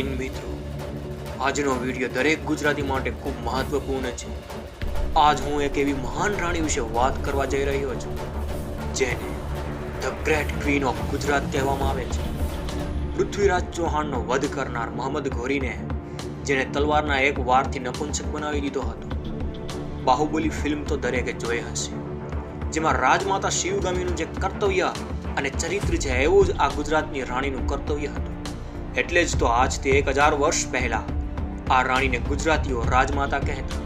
હિન્દ મિત્રો, આજનો વીડિયો દરેક ગુજરાતી માટે ખૂબ મહત્વપૂર્ણ છે. આજ હું એક એવી મહાન રાણી વિશે વાત કરવા જઈ રહ્યો છું, જેને the great queen of Gujarat કહેવામાં આવે છે. પૃથ્વીરાજ ચૌહાણનો વધ કરનાર મોહમ્મદ ઘોરીને, જેણે તલવારના એક વારથી નપુંસક બનાવી દીધો હતો. બાહુબલી ફિલ્મ તો દરેકે જોઈ હશે, જેમાં રાજમાતા શિવગામીનું જે કર્તવ્ય અને ચરિત્ર છે, એવું જ આ ગુજરાતની રાણીનું કર્તવ્ય હતું. એટલે જ તો આજથી એક હજાર વર્ષ પહેલા આ રાણીને ગુજરાતીઓ રાજમાતા કહેતા.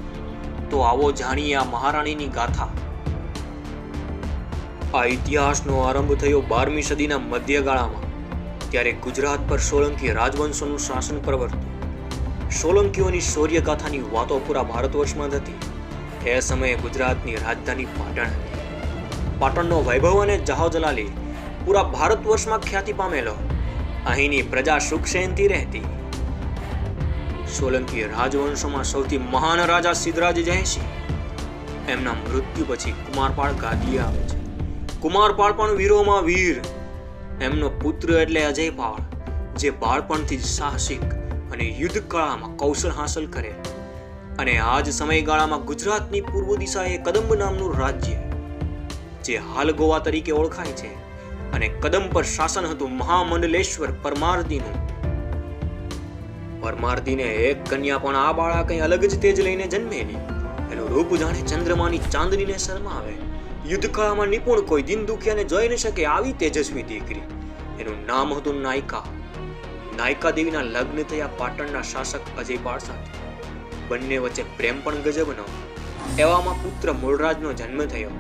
તો આવો જાણીએ આ મહારાણીની ગાથા. આ ઇતિહાસનો આરંભ થયો બારમી સદીના મધ્યગાળામાં, ત્યારે ગુજરાત પર સોલંકી રાજવંશોનું શાસન પ્રવર્ત્યું. સોલંકીઓની શૌર્યગાથાની વાતો પૂરા ભારત વર્ષમાં હતી. એ સમયે ગુજરાતની રાજધાની પાટણ હતી. પાટણનો વૈભવ અને જહાજલાલી પૂરા ભારત વર્ષમાં ખ્યાતિ પામેલો. અહીંની પ્રજા સુખ શાંતિ રહેતી. સોલંકી રાજવંશોમાં સૌથી મહાન રાજા સિદ્ધરાજ જયસિંહ. એમના મૃત્યુ પછી કુમારપાળ ગાદી આવે છે. કુમારપાળ પણ વીરોમાં વીર. એમનો પુત્ર એટલે અજયપાળ, જે બાળપણથી જ સાહસિક અને યુદ્ધ કળામાં કૌશલ હાંસલ કરે. અને આ જ સમયગાળામાં ગુજરાતની પૂર્વ દિશાએ કદંબ નામનું રાજ્ય, જે હાલ ગોવા તરીકે ઓળખાય છે. અને કદમ પર શાસન હતું મહામંડલેશ્વર પરમારદીનું. પરમારદીને એક કન્યા પણ આ બાળા કંઈ અલગ જ તેજ લઈને જન્મેલી. એનું રૂપ જાણે ચંદ્રમાની ચાંદનીને શરમાવે. યુદ્ધકળામાં નિપુણ કોઈ દિન દુખિયાને જોઈ ન શકે આવી તેજસ્વી દીકરી. એનું નામ હતું નાયકા. નાયકા દેવીના લગ્ન થયા પાટણના શાસક અજયપાળ સાથે. બંને વચ્ચે પ્રેમ પણ ગજબનો એવામાં પુત્ર મૂળરાજનો જન્મ થયો.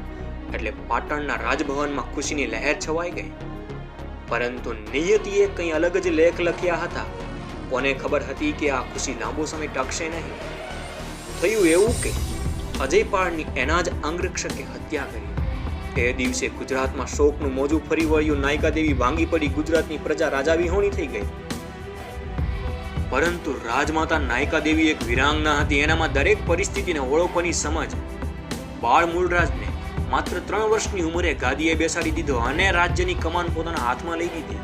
એટલે પાટણના રાજભવનમાં ખુશીની લહેર છવાઈ ગઈ. પરંતુ નિયતિએ કંઈ અલગ જ લેખ લખ્યા હતા. કોને ખબર હતી કે આ ખુશી લાંબો સમય ટકશે નહીં? થયું એવું કે અજયપાળની એના જ અંગરક્ષકે હત્યા કરી. એ દિવસે ગુજરાતમાં શોકનું મોજું ફરી વળ્યું. નાયકા દેવી વાંગી પડી ગુજરાતની પ્રજા રાજા વિહોણી થઈ ગઈ. પરંતુ રાજમાતા નાયકા દેવી એક વિરાંગના હતી. એનામાં દરેક પરિસ્થિતિને ઓળખવાની સમજ બાળ મૂળરાજને માત્ર ત્રણ વર્ષની ઉંમરે ગાદીએ બેસાડી દીધો અને રાજ્યની કમાન પોતાના હાથમાં લઈ લીધી.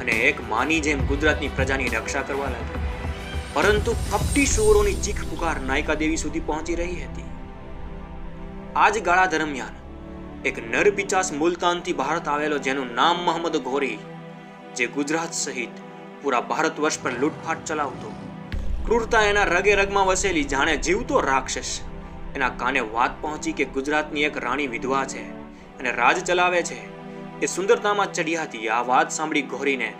અને એક માની જેમ ગુજરાતની પ્રજાની રક્ષા કરવા લાગ્યો પરંતુ કપટી સુવરોની ચીખ પુકાર નાયકા દેવી સુધી પહોંચી રહી હતી. આ ગાળા દરમિયાન એક નરપિચાસ મુલતાનથી ભારત આવેલો જેનું નામ મોહમ્મદ ઘોરી જે ગુજરાત સહિત પૂરા ભારત વર્ષ પર લૂંટફાટ ચલાવતો, ક્રૂરતા એના રગે રગમાં વસેલી જાણે જીવતો રાક્ષસ. એના કાને વાત પહોંચી કે ગુજરાતની એક રાણી વિધવા છે અને રાજ ચલાવે છે. એ સુંદરતામાં ચડિયાતી આ વાત સાંભળી ઘોરીને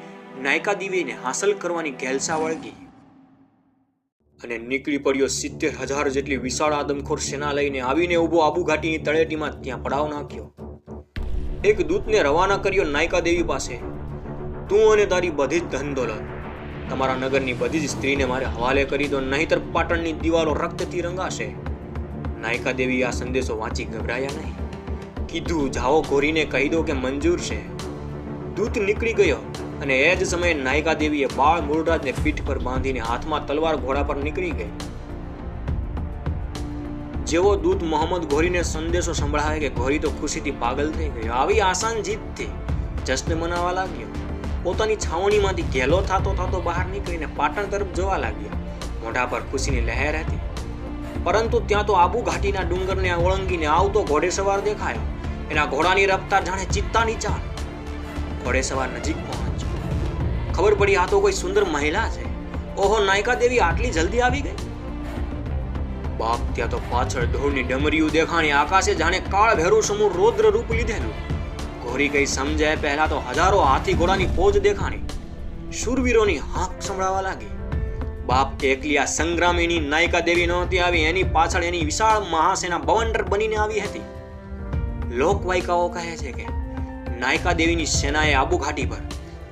નાયકા દેવીને હાંસલ કરવાની ઘેલસા વળગી. અને નીકળી પડ્યો સિત્તેર હજાર જેટલી વિશાળ આદમખોર સેના લઈને આવીને ઊભો આબુ ઘાટીની તળેટીમાં ત્યાં પડાવ નાખ્યો. એક દૂતને રવાના કર્યો નાયકા દેવી પાસે. તું અને તારી બધી જ ધન દોલત તમારા નગરની બધી જ સ્ત્રીને મારે હવાલે કરી દો, નહીતર પાટણની દિવાલો રક્તથી રંગાશે. નાયકા દેવી આ સંદેશો વાંચી ગભરાયા નહીં. કીધું, જાઓ ઘોરીને કહી દો કે મંજૂર છે. દૂત નીકળી ગયો અને એ જ સમયે નાયકા દેવીએ બાળ મૂળરાજને પીઠ પર બાંધીને હાથમાં તલવાર ઘોડા પર નીકળી ગઈ. જેવો દૂત મોહમ્મદ ઘોરીને સંદેશો સંભળાવે કે ઘોરી તો ખુશીથી પાગલ થઈ ગયો. આવી આસાન જીતથી જશ્ન મનાવવા લાગ્યો. પોતાની છાવણીમાંથી ઘેલો થાતો થાતો બહાર નીકળીને પાટણ તરફ જવા લાગ્યો. મોઢા પર ખુશીની લહેર હતી. પરંતુ ત્યાં તો આબુ ઘાટીના ડુંગરને ઓળંગીને આવતો ઘોડેસવાર દેખાયો. એના ઘોડાની રફતાર જાણે ચિત્તાની ચાલ. ઘોડેસવાર નજીક પહોંચ્યો. ખબર પડી આ તો કોઈ સુંદર મહિલા છે. ઓહો, નાયકા દેવી આટલી જલ્દી આવી ગઈ? બાપ, ત્યાં તો પાછળ ધૂળની ડમરીયું દેખાણી આકાશે જાણે કાળ ભેરું સમૂહ રૌદ્ર રૂપ લીધેલું. ઘોરી કઈ સમજાય પહેલા તો હજારો હાથી ઘોડાની ફોજ દેખાણી. શૂરવીરોની હાંક સંભળાવા લાગી. બાપ એકલી આ સંગ્રામીની નાયકા દેવી નહોતી આવી, એની પાછળ એની વિશાળ મહાસેના બવંડર બનીને આવી હતી. લોકવાયકાઓ કહે છે કે, નાયકા દેવીની સેનાએ આબુ ઘાટી પર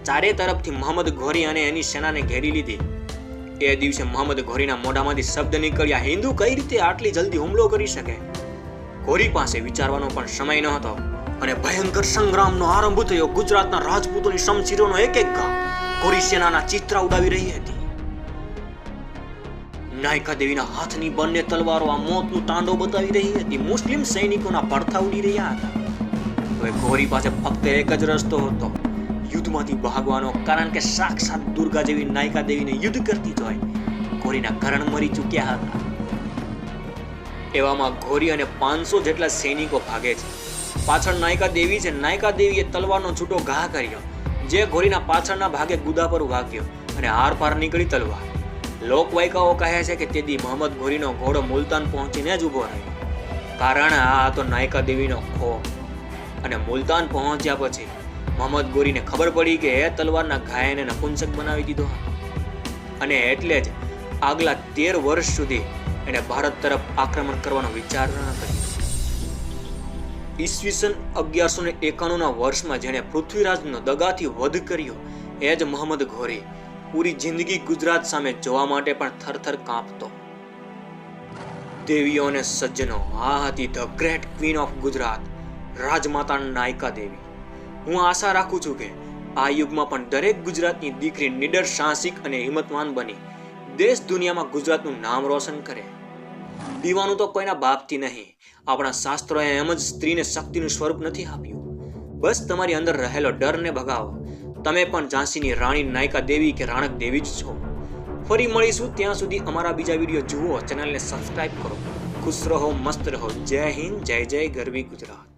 ચારે તરફથી મોહમ્મદ ઘોરી અને એની સેનાને ઘેરી લીધી. એ દિવસે મોહમ્મદ ઘોરીના મોઢામાંથી શબ્દ નીકળ્યા, હિન્દુ કઈ રીતે આટલી જલ્દી હુમલો કરી શકે? ઘોરી પાસે વિચારવાનો પણ સમય ન હતો અને ભયંકર સંગ્રામનો આરંભ થયો. ગુજરાતના રાજપૂતોની શમશીરોનો એક એક ઘા ઘોરી સેનાના ચિત્રા ઉડાવી રહી હતી. નાયકા દેવીના હાથની બંને તલવારો આ મોતનું તાંડવ બતાવી રહી હતી. મુસ્લિમ સૈનિકોના પડથા ઉડી રહ્યા હતા. હવે ઘોરી પાસે ફક્ત એક જ રસ્તો હતો. યુદ્ધમાંથી ભાગવાનો, કારણ કે સાક્ષાત દુર્ગા જેવી નાયકા દેવીને યુદ્ધ કરતી જોઈ ઘોરીના કરણ મરી ચૂક્યા હતા. એવામાં ઘોરી અને પાંચસો જેટલા સૈનિકો ભાગે છે. પાછળ નાયકા દેવી છે. નાયકા દેવીએ તલવારનો છૂટો ઘા કર્યો, જે ઘોરીના પાછળના ભાગે ગુદા પર વાગ્યો અને આર પાર નીકળી તલવાર. લોકવાયકાઓ કહે છે કે તેદી મોહમ્મદ ઘોરીનો ઘોડો મુલતાન પહોંચીને જ ઊભો રહ્યો. કારણ આ હતો નાયકા દેવીનો ખો અને મુલતાન પહોંચ્યા પછી મોહમ્મદ ગોરીને ખબર પડી કે એ તલવારના ઘાયને નપુંસક બનાવી દીધો અને એટલે જ આગલા તેર વર્ષ સુધી એણે ભારત તરફ આક્રમણ કરવાનો વિચાર ન કર્યો. ઈસવીસન અગિયારસો ને એકાણુંના વર્ષમાં જેણે પૃથ્વીરાજનો દગાથી વધ કર્યો, એ જ મોહમ્મદ ઘોરી પૂરી જિંદગી ગુજરાત સામે જોવા માટે પણ થરથર કાંપતો. દેવીઓ અને સજ્જનો, આ હતી the great queen of Gujarat રાજમાતા નાયકા દેવી. હું આશા રાખું છું કે આ યુગમાં પણ દરેક ગુજરાતની દીકરી નિડર, સાહસિક અને હિંમતવાન બની. દેશ દુનિયામાં ગુજરાતનું નામ રોશન કરે. દીવાનું તો કોઈના બાપથી નહીં. આપણા શાસ્ત્રોએ એમ જ સ્ત્રીને શક્તિનું સ્વરૂપ નથી આપ્યું. બસ તમારી અંદર રહેલો ડરને ભગાવો. તમે પણ ઝાંસીની રાણી નાયકા દેવી કે રાણક દેવી જ છો. ફરી મળીશું ત્યાં સુધી અમારા બીજા વીડિયો જુઓ, ચેનલને સબસ્ક્રાઇબ કરો. ખુશ રહો, મસ્ત રહો. જય હિન્દ, જય જય, ગરવી ગુજરાત.